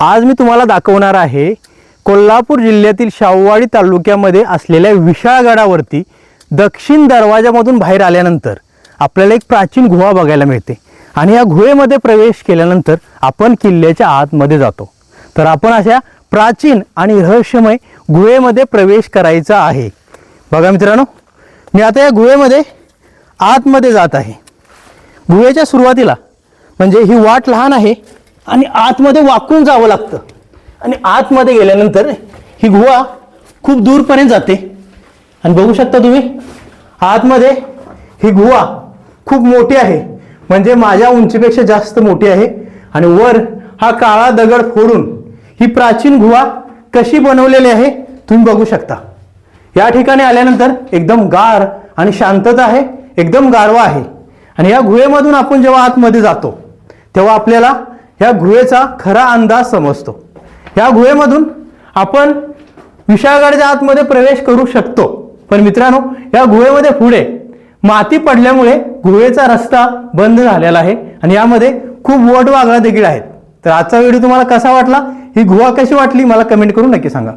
आज मी तुम्हाला दाखवणार आहे कोल्हापूर जिल्ह्यातील शाहूवाडी तालुक्यामध्ये असलेल्या विशाळगडावरती दक्षिण दरवाजामधून बाहेर आल्यानंतर आपल्याला एक प्राचीन गुहा बघायला मिळते. आणि या गुहेमध्ये प्रवेश केल्यानंतर आपण किल्ल्याच्या आतमध्ये जातो. तर आपण अशा प्राचीन आणि रहस्यमय गुहेमध्ये प्रवेश करायचा आहे. बघा मित्रांनो मी आता या गुहेमध्ये आतमध्ये जात आहे. गुहेच्या सुरुवातीला म्हणजे ही वाट लहान आहे आणि आतमध्ये वाकून जावं लागतं. आणि आतमध्ये गेल्यानंतर ही गुहा खूप दूरपर्यंत जाते. आणि बघू शकता तुम्ही आतमध्ये ही गुहा खूप मोठी आहे. म्हणजे माझ्या उंचीपेक्षा जास्त मोठी आहे. आणि वर हा काळा दगड फोडून ही प्राचीन गुहा कशी बनवलेली आहे तुम्ही बघू शकता. या ठिकाणी आल्यानंतर एकदम गार आणि शांतता आहे एकदम गारवा आहे. आणि या गुहेमधून आपण जेव्हा आतमध्ये जातो तेव्हा आपल्याला ह्या गुहेचा खरा अंदाज समजतो. या गुहेमधून आपण विशाळगडच्या आतमध्ये प्रवेश करू शकतो. पण मित्रांनो या गुहेमध्ये पुढे माती पडल्यामुळे गुहेचा रस्ता बंद झालेला आहे आणि यामध्ये खूप वट वागळा देखील आहेत. तर आजचा व्हिडिओ तुम्हाला कसा वाटला? ही गुहा कशी वाटली? मला कमेंट करून नक्की सांगा.